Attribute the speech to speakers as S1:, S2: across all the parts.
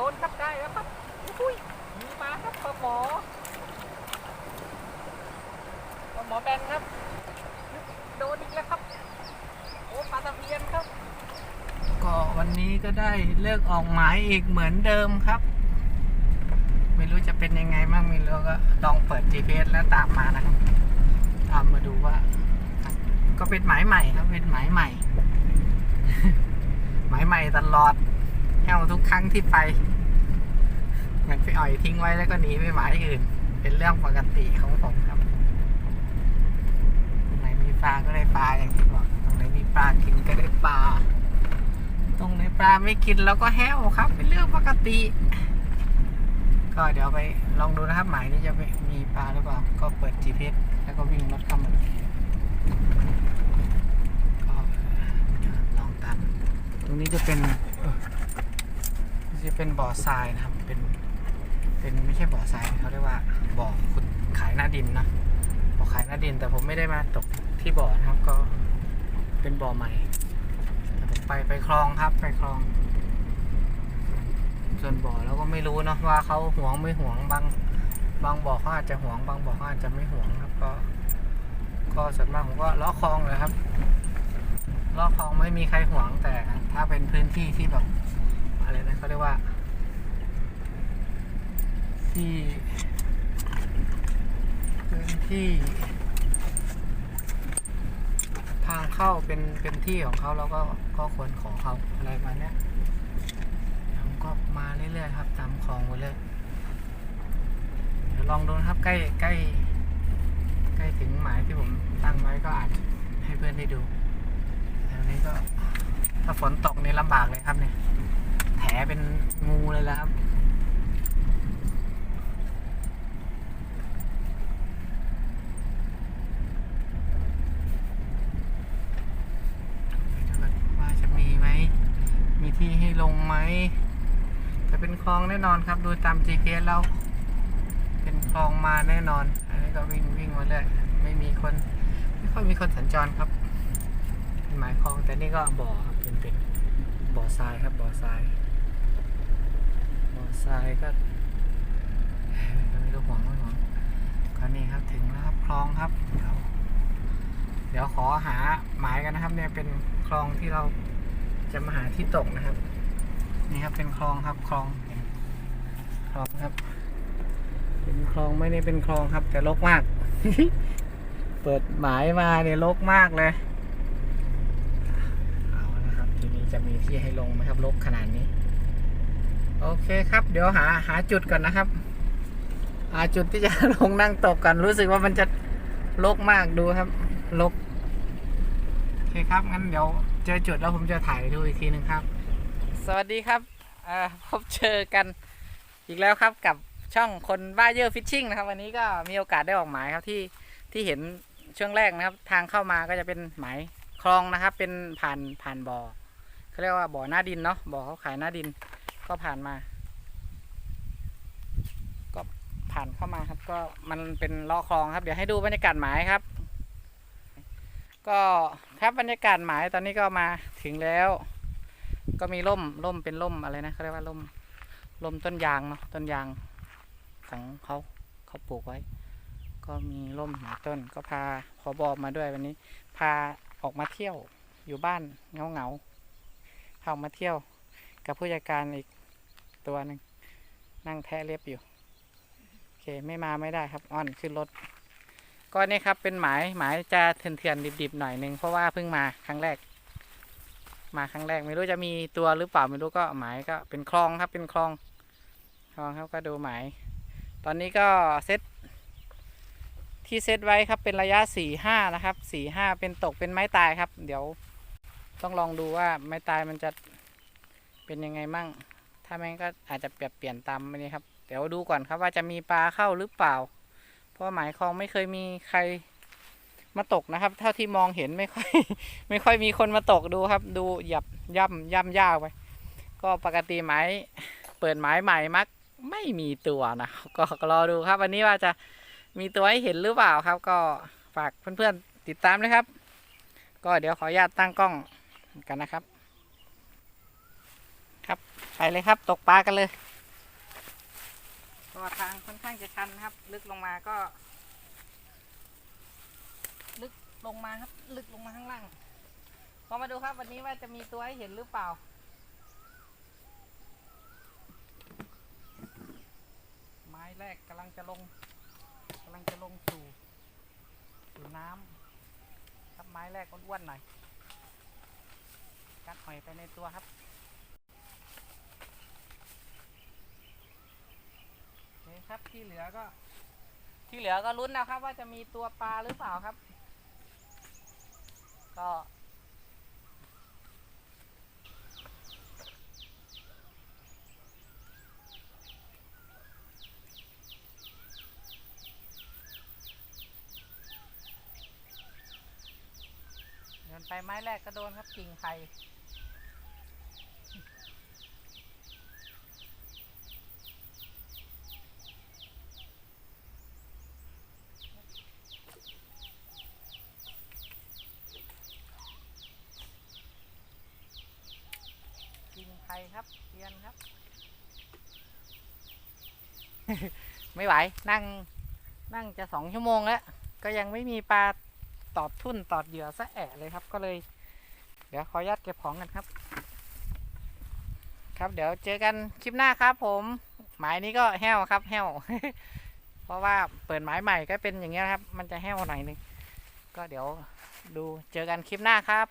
S1: โดนครับได้แล้วครับอุ้ยมีมาครับปลาหมอปลาหมอแบนครับ โดนอีกแล้วครับ โอ้ปลาตะเพียนครับ ก็วันนี้ก็ได้เลิกออกหมายอีกเหมือนเดิมครับ ไม่รู้จะเป็นยังไงบ้างไม่รู้ก็ลองเปิด GPS แล้วตามมานะครับตามมาดูว่า ก็เป็นหมายใหม่ครับเป็นหมายใหม่ หมายใหม่ตลอด แห้วทุกครั้งที่ไป เหมือนไปอ่อยทิ้งไว้แล้วก็หนีไปหมายอื่น เป็นเรื่องปกติของผมครับตรงไหนมีปลาก็ได้ปลาอย่างที่บอกตรงไหนมีปลากินก็ได้ปลา ตรงไหนปลาไม่กินแล้วก็แห้วครับ เป็นเรื่องปกติ ก็เดี๋ยวไปลองดูนะครับหมายนี้จะมีปลาหรือเปล่า ก็เปิด GPS แล้วก็วิ่งรถเข้ามาก็ลองตามตรงนี้จะเป็นเออ จะเป็นบ่อทรายนะครับ เป็น เป็นไม่ใช่บ่อทรายเขาเรียกว่าบ่อขุดขายหน้าดินนะบ่อขายหน้าดินแต่ผมไม่ได้มาตกที่บ่อนะครับ ก็เป็นบ่อใหม่แต่ผมไปไปคลองครับ ไปคลอง ส่วนบ่อเราก็ไม่รู้เนาะว่าเขาหวงไม่หวงบาง บางบ่อเขาอาจจะหวง บางบ่อเขาอาจจะไม่หวงครับ ก็ ก็ส่วนมากผมก็ล้อคลองเลยครับล้อคลองไม่มีใครหวงแต่ถ้าเป็นพื้นที่ที่แบบ อะไรนะเขาเรียกว่า ที่พื้นที่ ทางเข้าเป็นเป็นที่ของเขาเราก็ก็ควรขอเขาอะไรมาเนี้ยผมก็มาเรื่อยๆครับตามคลองไปเลยเดี๋ยวลองดูนะครับใกล้ใกล้ใกล้ถึงหมายที่ผมตั้งไว้ก็อาจให้เพื่อนได้ดูแถวนี้ก็ถ้าฝนตกนี่ลำบากเลยครับเนี่ย ลเป็นงูเลยแล้วครับว่าจะมีไหม มีที่ให้ลงไหม จะเป็นคลองแน่นอนครับ ดูตาม GPS แล้ว เป็นคลองมาแน่นอน อันนี้ก็วิ่งวิ่งมาเรื่อยไม่มีคน ไม่ค่อยมีคนสัญจรครับ เป็นหมายคลองแต่นี่ก็บ่อครับเป็นเป็นบ่อทรายครับบ่อทราย ทรายก็ไม่รู้หวงไม่หวงก็นี่ครับถึงแล้วครับคลองครับ เดี๋ยว เดี๋ยวขอหาหมายกันนะครับ เนี่ยเป็นคลองที่เราจะมาหาที่ตกนะครับ นี่ครับเป็นคลองครับคลองคลองครับ เป็นคลองไม่ได้เป็นคลองครับ แต่รกมาก เปิดหมายมาเนี่ยรกมากเลยเอาละครับ ทีนี้จะมีที่ให้ลงไหมครับรกขนาดนี้ โอเคครับ เดี๋ยวหาหาจุดก่อนนะครับ หาจุดที่จะลงนั่งตกกันรู้สึกว่ามันจะรกมากดูครับรกโอเคครับงั้นเดี๋ยวเจอจุดแล้วผมจะถ่ายดูอีกทีหนึ่งครับ สวัสดีครับพบเจอกันอีกแล้วครับกับช่องคนบ้าเยอะฟิชชิ่งนะครับ วันนี้ก็มีโอกาสได้ออกหมายครับที่ที่เห็นช่วงแรกนะครับ ทางเข้ามาก็จะเป็นหมายคลองนะครับ เป็นผ่านผ่านบ่อเขาเรียกว่าบ่อหน้าดินเนาะบ่อเขาขายหน้าดิน ก็ผ่านมา ก็ผ่านเข้ามาครับ ก็มันเป็นเลาะคลองครับ เดี๋ยวให้ดูบรรยากาศหมายครับ ก็ครับบรรยากาศหมายตอนนี้ก็มาถึงแล้ว ก็มีร่มร่มเป็นร่มอะไรนะเขาเรียกว่าร่มร่มต้นยางเนาะต้นยางของเขาเขาปลูกไว้ ก็มีร่มหลายต้น ก็พาขอบอมาด้วยวันนี้ พาออกมาเที่ยวอยู่บ้านเงาเงาๆพาออกมาเที่ยวกับผู้จัดการอีก ตัวหนึ่งนั่งแทะเล็บอยู่โอเคไม่มาไม่ได้ครับอ้อนขึ้นรถก็นี่ครับเป็นหมายหมายจะเถื่อนๆดิบๆหน่อยหนึ่งเพราะว่าเพิ่งมาครั้งแรก มาครั้งแรกไม่รู้จะมีตัวหรือเปล่าไม่รู้ก็หมายก็เป็นคลองครับเป็นคลองคลองครับก็ดูหมายตอนนี้ก็เซตที่เซตไว้ครับเป็นระยะสี่ห้านะครับสี่ห้าเป็นตกเป็นไม้ตายครับ เดี๋ยวต้องลองดูว่าไม้ตายมันจะเป็นยังไงมั่ง ถ้าแม่งก็อาจจะเปลี่ยนเปลี่ยนตามไปนี้ครับ เดี๋ยวดูก่อนครับว่าจะมีปลาเข้าหรือเปล่า เพราะหมายคลองไม่เคยมีใครมาตกนะครับ เท่าที่มองเห็นไม่ค่อย ไม่ค่อยมีคนมาตกดูครับ ดูหยับย่ำย่ำยาวไป ก็ปกติหมายเปิดหมายใหม่มักไม่มีตัวนะก็ก็รอดูครับ วันนี้ว่าจะมีตัวให้เห็นหรือเปล่าครับ ก็ฝากเพื่อนๆติดตามนะครับ ก็เดี๋ยวขออนุญาตตั้งกล้องกันนะครับ ครับ ไปเลยครับ ตกปลากันเลยก็ทางค่อนข้างจะชันครับ ลึกลงมาก็ ลึกลงมาครับ ลึกลงมาข้างล่างพอมาดูครับ วันนี้ว่าจะมีตัวให้เห็นหรือเปล่าไม้แรกกำลังจะลงกำลังจะลงสู่สู่น้ำครับไม้แรกอ้วนๆหน่อยกัดหอยไปในตัวครับ คครับที่เหลือก็ ที่เหลือก็ลุ้นนะครับ ว่าจะมีตัวปลาหรือเปล่าครับ ก็เดินไปไม้แรกก็โดนครับกิ่งไผ่กิ่งไผ่ครับเรียนครับ ไม่ไหว นั่ง นั่งจะสองชั่วโมงแล้ว ก็ยังไม่มีปลาตอดทุ่นตอดเหยื่อซะแอะเลยครับ ก็เลย เดี๋ยวขออนุญาตเก็บของกันครับ ครับ เดี๋ยวเจอกันคลิปหน้าครับ ผม หมายนี้ก็แห้วครับ แห้ว เพราะว่าเปิดหมายใหม่ก็เป็นอย่างเงี้ยครับ มันจะแห้วหน่อยนึง ก็เดี๋ยวดูเจอกันคลิปหน้าครับ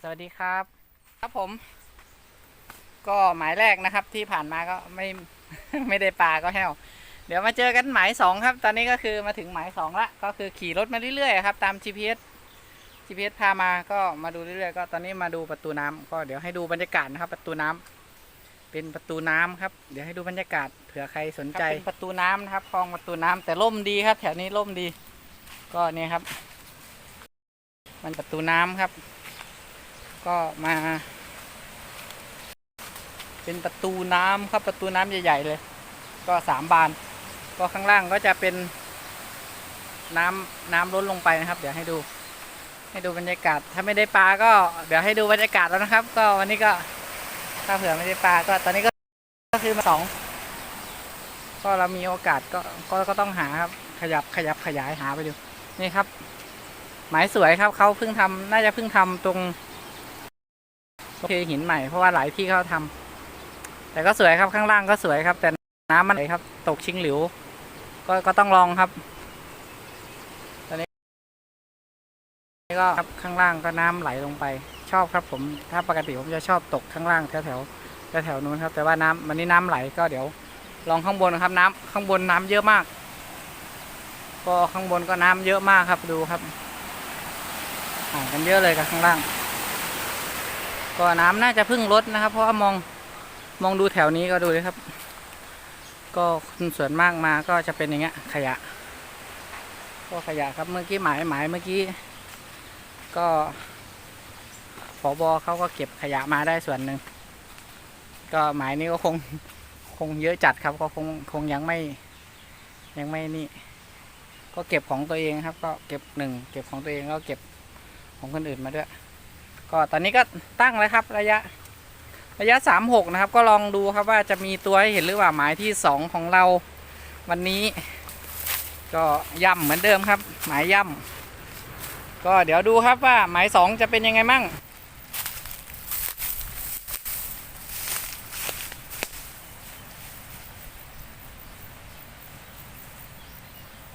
S1: สวัสดีครับ ครับผม ก็หมายแรกนะครับที่ผ่านมาก็ไม่ ไม่ได้ปลาก็แห้ว เดี๋ยวมาเจอกันหมายสองครับ ตอนนี้ก็คือมาถึงหมายสองละก็คือขี่รถมาเรื่อยๆครับตาม GPS GPS พามาก็มาดูเรื่อยๆก็ตอนนี้มาดูประตูน้ำก็เดี๋ยวให้ดูบรรยากาศนะครับ ประตูน้ำเป็นประตูน้ำครับ เดี๋ยวให้ดูบรรยากาศเผื่อใครสนใจเป็นประตูน้ำนะครับคลองประตูน้ำแต่ร่มดีครับ แถวนี้ร่มดี ก็เนี่ยครับ มันประตูน้ำครับ ก็มา เป็นประตูน้ำครับประตูน้ำใหญ่ ๆ เลย ก็สามบาน ก็ข้างล่างก็จะเป็นน้ำน้ำล้นลงไปนะครับ เดี๋ยวให้ดู ให้ดูบรรยากาศ ถ้าไม่ได้ปลาก็เดี๋ยวให้ดูบรรยากาศแล้วนะครับ ก็วันนี้ก็ถ้าเผื่อไม่ได้ปลาก็ตอนนี้ก็ก็คือมาสองก็เรามีโอกาสก็ก็ก็ต้องหาครับขยับขยับขยายหาไปดูนี่ครับ หมายสวยครับเขาเพิ่งทำน่าจะเพิ่งทำตรงโอเคหินใหม่เพราะว่าหลายที่เขาทำ แต่ก็สวยครับข้างล่างก็สวยครับ แต่น้ำมันไหลครับ ตกชิงหลิว ก็ก็ต้องลองครับ ตอนนี้ก็ครับข้างล่างก็น้ำไหลลงไป ชอบครับผม ถ้าปกติผมจะชอบตกข้างล่างแถวแถวแถวนู้นครับ แต่ว่าน้ำวันนี้น้ำไหลก็เดี๋ยว ลองข้างบนครับน้ำข้างบนน้ำเยอะมาก ก็ข้างบนก็น้ำเยอะมากครับดูครับห่างกันเยอะเลยกับข้างล่าง ก็น้ำน่าจะเพิ่งลดนะครับ เพราะว่ามอง มองดูแถวนี้ก็ดูเลยครับ ก็คนส่วนมากมาก็จะเป็นอย่างเงี้ย ขยะ ก็ขยะครับเมื่อกี้หมายหมายเมื่อกี้ ก็ผอบอเขาก็เก็บขยะมาได้ส่วนหนึ่ง ก็หมายนี้ก็คงคงเยอะจัดครับ ก็คงคงยังไม่ ยังไม่นี่ ก็เก็บของตัวเองครับ ก็เก็บหนึ่งเก็บของตัวเองก็เก็บของคนอื่นมาด้วย ก็ตอนนี้ก็ตั้งแล้วครับระยะ ระยะสามหกนะครับ ก็ลองดูครับว่าจะมีตัวให้เห็นหรือเปล่าหมายที่สองของเราวันนี้ ก็ย่ำเหมือนเดิมครับ หมายย่ำก็เดี๋ยวดูครับว่าหมายสองจะเป็นยังไงมั่ง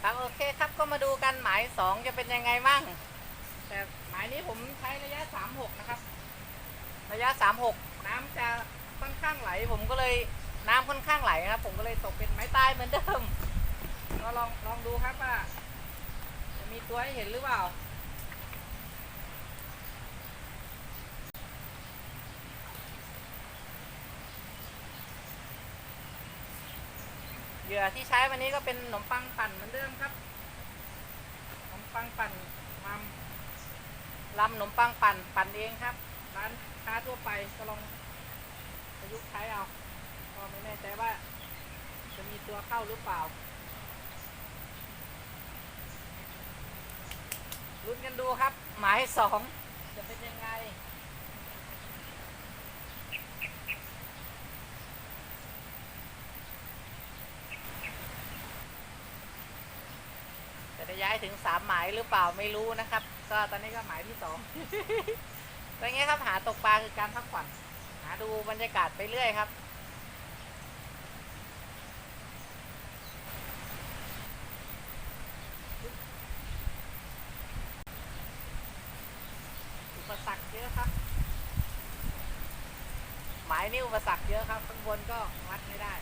S1: ครับโอเคครับก็มาดูกันหมายสองจะเป็นยังไงมั่ง แต่หมายนี้ผมใช้ระยะสามหกนะครับ ระยะสามหกน้ำจะค่อนข้างไหล ผมก็เลยน้ำค่อนข้างไหลนะครับ ผมก็เลยตกเป็นไม้ตายเหมือนเดิม ก็ลองลองดูครับว่าจะมีตัวให้เห็นหรือเปล่าเหยื่อที่ใช้วันนี้ก็เป็นขนมปังปั่นเหมือนเดิมครับขนมปังปั่นทำลำขนมปังปั่นปั่นเองครับร้าน ค้าทั่วไปก็ลองประยุกต์ใช้เอาก็ไม่แน่ใจว่า จะมีตัวเข้าหรือเปล่าลุ้นกันดูครับ หมายสองจะเป็นยังไงจะย้ายถึงสามหมายหรือเปล่าไม่รู้นะครับ ก็ตอนนี้ก็หมายที่สอง อย่างเงี้ยครับหาตกปลาคือการพักผ่อนหาดูบรรยากาศไปเรื่อยครับอุปสรรคเยอะครับหมายนี่อุปสรรคเยอะครับข้างบนก็วัดไม่ได้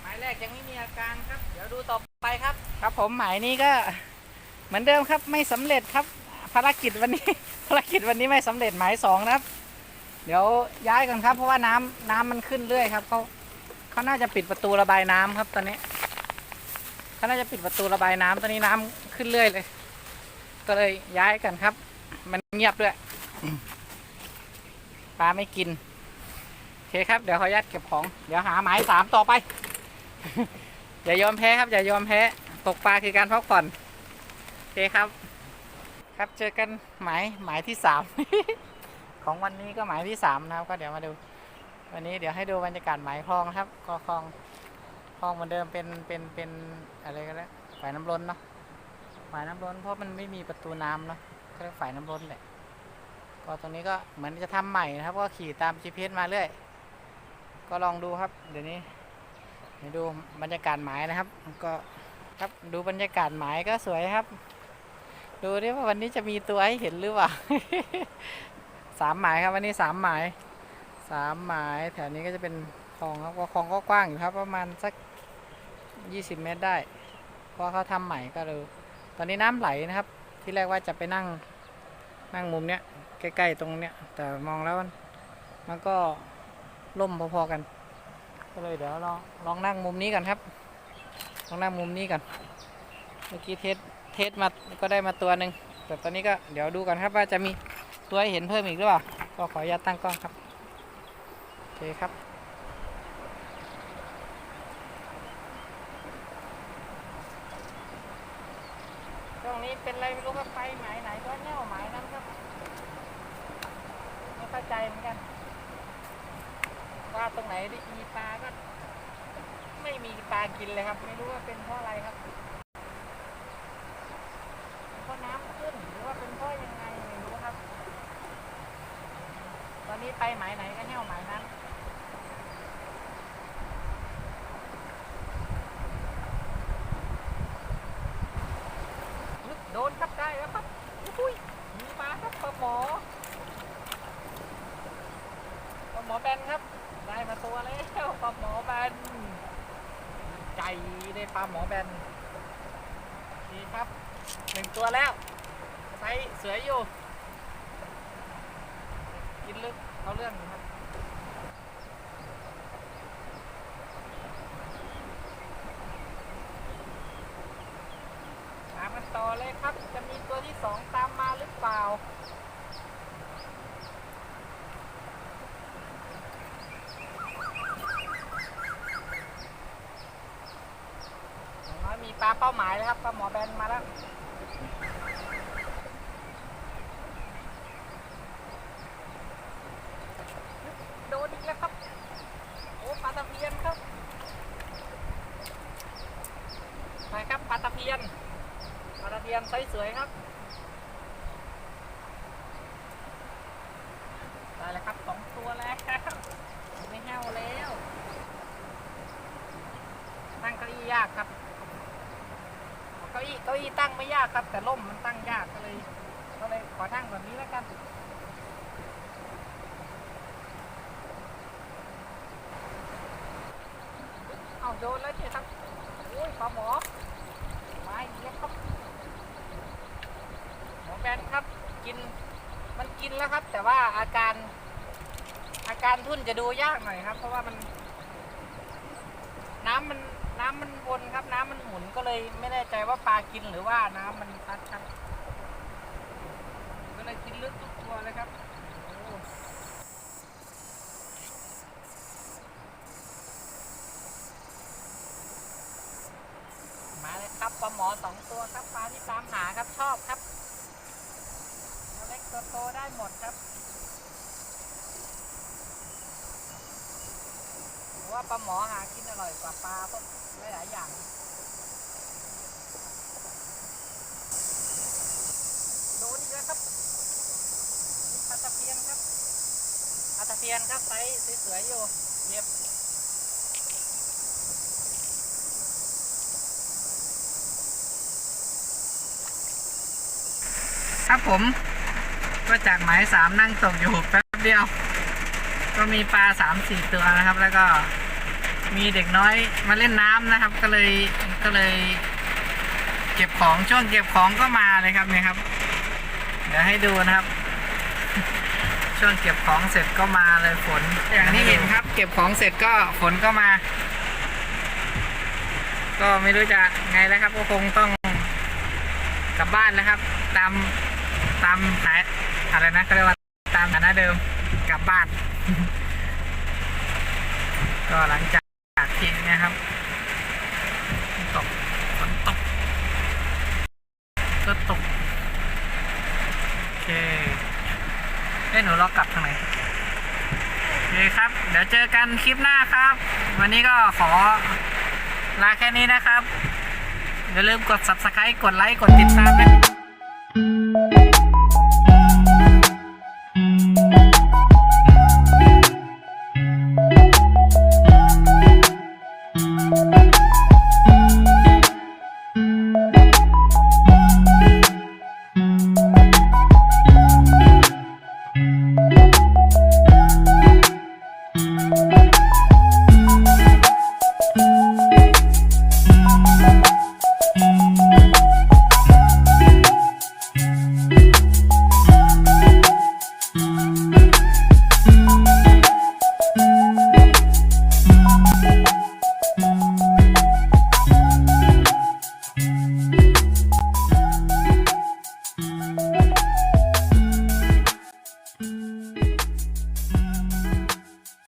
S1: หมายแรกยังไม่มีอาการครับ เดี๋ยวดูต่อ ไปครับ ครับผมหมายนี้ก็เหมือนเดิมครับไม่สำเร็จครับ ภารกิจวันนี้ ภารกิจวันนี้ไม่สำเร็จหมายสองนะครับ เดี๋ยวย้ายกันครับ เพราะว่าน้ำน้ำมันขึ้นเรื่อยครับเขาเขาน่าจะปิดประตูระบายน้ำครับตอนนี้เขาน่าจะปิดประตูระบายน้ำตอนนี้น้ำขึ้นเรื่อยเลย ก็เลยย้ายกันครับ มันเงียบด้วยปลาไม่กินโอเคครับ เดี๋ยวขออนุญาตเก็บของ เดี๋ยวหาหมายสามต่อไป อย่ายอมแพ้ครับ อย่ายอมแพ้ ตกปลาคือการพักผ่อน โอเคครับ ครับเจอกันหมายหมายที่สามของวันนี้ก็หมายที่สามนะครับ ก็เดี๋ยวมาดู วันนี้เดี๋ยวให้ดูบรรยากาศหมายคลองนะครับก็คลองคลองเหมือนเดิมเป็นเป็นเป็นอะไรกันแล้วฝ่ายน้ำล้นเนาะฝ่ายน้ำล้นเพราะมันไม่มีประตูน้ำเนาะก็เรียกฝ่ายน้ำล้นแหละก็ตรงนี้ก็เหมือนจะทำใหม่นะครับ ก็ขี่ตาม GPS มาเรื่อย ก็ลองดูครับ เดี๋ยวนี้ ดี๋ยวดูบรรยากาศหมายนะครับ ก็ครับดูบรรยากาศหมายก็สวยครับ ดูดิว่าวันนี้จะมีตัวให้เห็นหรือเปล่าสามหมายครับวันนี้สามหมายสามหมายแถวนี้ก็จะเป็นคลองครับก็คลองก็กว้างอยู่ครับ ประมาณสักยี่สิบเมตรได้เพราะเขาทำใหม่ก็เลยตอนนี้น้ำไหลนะครับ ที่แรกว่าจะไปนั่งนั่งมุมเนี้ยใกล้ๆตรงเนี้ยแต่มองแล้วมันมันก็ล่มพอๆกัน ก็เลยเดี๋ยวลองลองนั่งมุมนี้กันครับ ลองนั่งมุมนี้กัน เมื่อกี้เทสเทสมาก็ได้มาตัวหนึ่งแต่ตอนนี้ก็เดี๋ยวดูกันครับว่าจะมีตัวให้เห็นเพิ่มอีกหรือเปล่า ก็ขออนุญาตตั้งกล้องครับโอเคครับตรงนี้เป็นอะไรไม่รู้ครับไฟหมายไหนก็แน่วหมายนั้นครับ ไม่เข้าใจเหมือนกัน ว่าตรงไหนได้มีปลาก็ไม่มีปลากินเลยครับ ไม่รู้ว่าเป็นเพราะอะไรครับเพราะน้ำขึ้นหรือว่าเป็นเพราะยังไงไม่รู้ครับ ตอนนี้ไปหมายไหนก็แน่วหมายนั้นโดนครับได้แล้วครับอุ้ยมีมาครับปลาหมอปลาหมอแบนครับ ได้มาตัวแล้วปลาหมอแบนใจได้ปลาหมอแบนดีครับหนึ่งตัวแล้วไซส์สวยอยู่ กินลึกเอาเรื่องครับตามกันต่อเลยครับ จะมีตัวที่สองตามมาหรือเปล่า อย่ามเป้าหมายแล้วครับปลาหมอแบนมาแล้วโดนอีกแล้วครับ โอ้ปลาตะเพียนครับไปครับปลาตะเพียนปลาตะเพียนไซส์สวยครับได้แล้วครับสองตัวแล้วไม่แห้วแล้วตั้งเก้าอี้ยากครับ เก้าอี้เก้าอี้ตั้งไม่ยากครับ แต่ล่มมันตั้งยากก็เลยก็เลยขอตั้งแบบนี้แล้วกันเอาโดนแล้วเนี่ยครับโอ้ยปลาหมอมาอีกแล้วครับหมอแบนครับกินมันกินแล้วครับ แต่ว่าอาการอาการทุ่นจะดูยากหน่อยครับ เพราะว่ามัน น้ำมัน น้ำมันวนครับน้ำมันหมุนก็เลยไม่แน่ใจว่าปลากินหรือว่าน้ำมันซัดครับก็เลยกินลึกทุกตัวเลยครับมาเลยครับปลาหมอสองตัวครับปลาที่ตามหาครับชอบครับตัวเล็กตัวโตได้หมดครับว่าปลาหมอหากินอร่อยกว่าปลาพวก หลายๆอย่างโดนอีกแล้วครับปลาตะเพียนครับปลาตะเพียนครับไซส์สวยๆอยู่เรียบครับผมก็จากหมายสามนั่งตกอยู่แป๊บเดียว ก็มีปลาสามสี่ตัวนะครับ แล้วก็ มีเด็กน้อยมาเล่นน้ำนะครับ ก็เลยก็เลย เก็บของช่วงเก็บของก็มาเลยครับเนี่ยครับ เดี๋ยวให้ดูนะครับ ช่วงเก็บของเสร็จก็มาเลยฝน อย่างที่เห็นครับ เก็บของเสร็จก็ฝนก็มา ก็ไม่รู้จะไงแล้วครับ ก็คงต้องกลับบ้านแล้วครับ ตามตามหายอะไรนะเขาเรียกว่าตามฐานะเดิมกลับบ้านก็หลังจาก ที่เนะครับตกฝนตก ก็ตก โอเคเอ้ยหนูรอกลับทางไหนโอเคครับ เดี๋ยวเจอกันคลิปหน้าครับ วันนี้ก็ขอลาแค่นี้นะครับ อย่าลืมกด subscribe กดไลค์ กดติดตามนะ